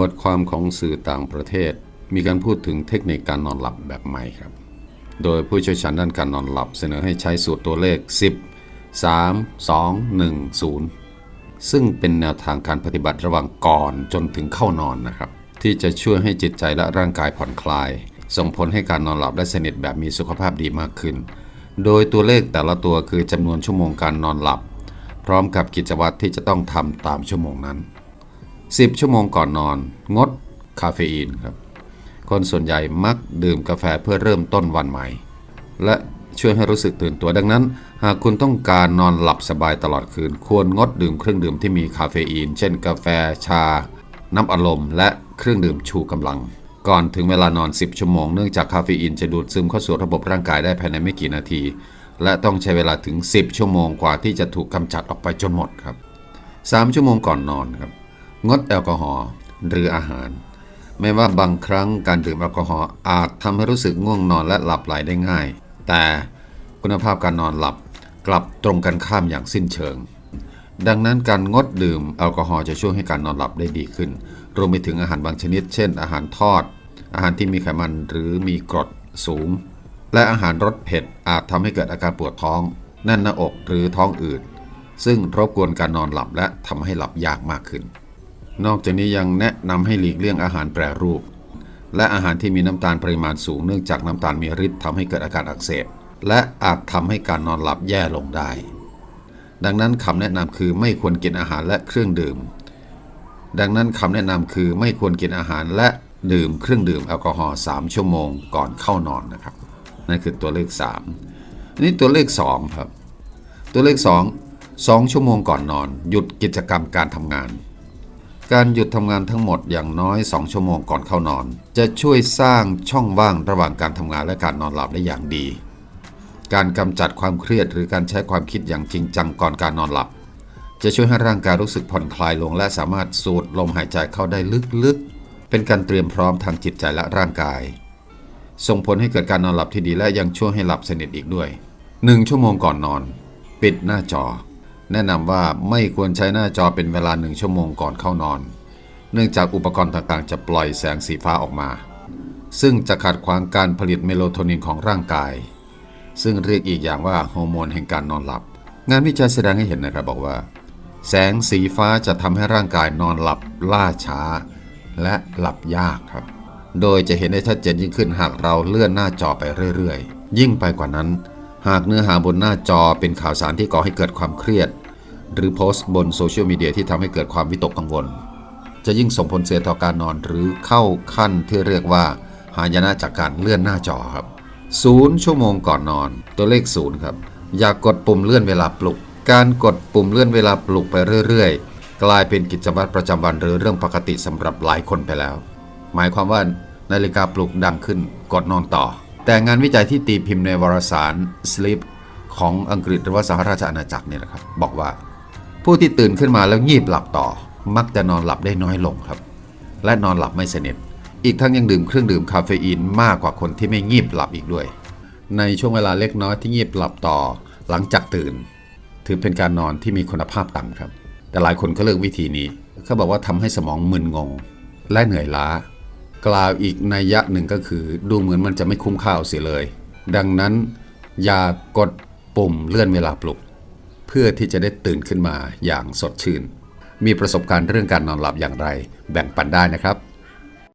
บทความของสื่อต่างประเทศ มีการพูดถึงเทคนิคการนอนหลับแบบใหม่ครับ โดยผู้เชี่ยวชาญด้านการนอนหลับเสนอให้ใช้สูตรตัวเลข 10 3 2 1 0 ซึ่งเป็นแนวทางการปฏิบัติระหว่างก่อนจนถึงเข้านอนนะครับ ที่จะช่วยให้จิตใจและร่างกายผ่อนคลาย ส่งผลให้การนอนหลับได้สนิทแบบมีสุขภาพดีมากขึ้น โดยตัวเลขแต่ละตัวคือจำนวนชั่วโมงการนอนหลับ พร้อมกับกิจวัตรที่จะต้องทำตามชั่วโมงนั้น 10 ชั่วโมงก่อนนอน งดคาเฟอีนครับ คนส่วนใหญ่มักดื่มกาแฟเพื่อเริ่มต้นวันใหม่ และช่วยให้รู้สึกตื่นตัวดังนั้น หากคุณต้องการนอนหลับสบายตลอดคืน ควรงดดื่มเครื่องดื่มที่มีคาเฟอีน เช่นกาแฟ ชา น้ำอัดลมและเครื่องดื่มชูกำลัง ก่อนถึงเวลานอน 10 ชั่วโมง เนื่องจากคาเฟอีนจะดูดซึมเข้าสู่ระบบร่างกายได้ภายในไม่กี่นาที และต้องใช้เวลาถึง 10 ชั่วโมงกว่าที่จะถูกกำจัดออกไปจนหมดครับ 3 ชั่วโมงก่อนนอนครับ งดแอลกอฮอล์หรืออาหารแม้ว่าบางครั้งการดื่มแอลกอฮอล์อาจทำให้รู้สึกง่วงนอนและหลับไหลได้ง่าย แต่คุณภาพการนอนหลับกลับตรงกันข้ามอย่างสิ้นเชิง ดังนั้นการงดดื่มแอลกอฮอล์จะช่วยให้การนอนหลับได้ดีขึ้น รวมไปถึงอาหารบางชนิด เช่น อาหารทอด อาหารที่มีไขมันหรือมีกรดสูง และอาหารรสเผ็ดอาจทำให้เกิดอาการปวดท้อง แน่นหน้าอกหรือท้องอืดซึ่งรบกวนการนอนหลับและทำให้หลับยากมากขึ้น นอกจากนี้ยังแนะนำให้หลีกเลี่ยงอาหารแปรรูป และอาหารที่มีน้ำตาลปริมาณสูงเนื่องจากน้ำตาลมีฤทธิ์ทำให้เกิดอาการอักเสบ และอาจทำให้การนอนหลับแย่ลงได้ ดังนั้นคำแนะนำคือไม่ควรกินอาหารและเครื่องดื่ม ดังนั้นคำแนะนำคือไม่ควรกินอาหารและดื่มเครื่องดื่มแอลกอฮอล์3ชั่วโมงก่อนเข้านอนนะครับนั่นคือตัวเลข3อันนี้ตัวเลข2ครับ ตัวเลข 2 2 ชั่วโมงก่อนนอน หยุดกิจกรรมการทำงาน การหยุดทำงานทั้งหมดอย่างน้อย 2 ชั่วโมงก่อนเข้านอน จะช่วยสร้างช่องว่างระหว่างการทำงานและการนอนหลับได้อย่างดี การกำจัดความเครียดหรือการใช้ความคิดอย่างจริงจังก่อนการนอนหลับ จะช่วยให้ร่างกายรู้สึกผ่อนคลายลงและสามารถสูดลมหายใจเข้าได้ลึกๆ เป็นการเตรียมพร้อมทางจิตใจและร่างกาย ส่งผลให้เกิดการนอนหลับที่ดีและยังช่วยให้หลับสนิทอีกด้วย 1 ชั่วโมงก่อนนอน ปิดหน้าจอ แนะนำว่าไม่ควรใช้หน้าจอเป็นเวลาหนึ่งชั่วโมงก่อนเข้านอน เนื่องจากอุปกรณ์ต่างๆ จะปล่อยแสงสีฟ้าออกมา ซึ่งจะขัดขวางการผลิตเมโลโทนินของร่างกาย ซึ่งเรียกอีกอย่างว่าฮอร์โมนแห่งการนอนหลับ งานวิจัยแสดงให้เห็นนะครับบอกว่า แสงสีฟ้าจะทำให้ร่างกายนอนหลับล่าช้า และหลับยากครับ โดยจะเห็นได้ชัดเจนยิ่งขึ้นหากเราเลื่อนหน้าจอไปเรื่อยๆ ยิ่งไปกว่านั้นหากเนื้อหาบนหน้าจอเป็นข่าวสารที่ก่อให้เกิดความเครียด หรือโพสต์บนโซเชียลมีเดียที่ทำให้เกิดความวิตกกังวล จะยิ่งส่งผลเสียต่อการนอนหรือเข้าขั้นที่เรียกว่าหายนะจากการเลื่อนหน้าจอครับศูนย์ชั่วโมงก่อนนอน ตัวเลขศูนย์ครับอย่ากกดปุ่มเลื่อนเวลาปลุก การกดปุ่มเลื่อนเวลาปลุกไปเรื่อยๆ กลายเป็นกิจวัตรประจำวันหรือเรื่องปกติสำหรับหลายคนไปแล้ว หมายความว่านาฬิกาปลุกดังขึ้นกดนอนต่อ แต่งานวิจัยที่ตีพิมพ์ในวารสาร Sleep ของอังกฤษหรือว่าสหราชอาณาจักรเนี่ยนะครับ บอกว่า ผู้ที่ตื่นขึ้นมาแล้วงีบหลับต่อ มักจะนอนหลับได้น้อยลงครับ และนอนหลับไม่สนิท อีกทั้งยังดื่มเครื่องดื่มคาเฟอีนมากกว่าคนที่ไม่งีบหลับอีกด้วย ในช่วงเวลาเล็กน้อยที่งีบหลับต่อ หลังจากตื่น ถือเป็นการนอนที่มีคุณภาพต่ำครับ แต่หลายคนก็เลือกวิธีนี้เขาบอกว่าทำให้สมองมึนงง และเหนื่อยล้า กล่าวอีกนัยยะหนึ่งก็คือ ดูเหมือนมันจะไม่คุ้มค่าเอาเสียเลย ดังนั้นอย่ากดปุ่มเลื่อนเวลาปลุก พื่อที่จะได้ตื่นขึ้นมาอย่างสดชื่น มีประสบการณ์เรื่องการนอนหลับอย่างไร แบ่งปันได้นะครับ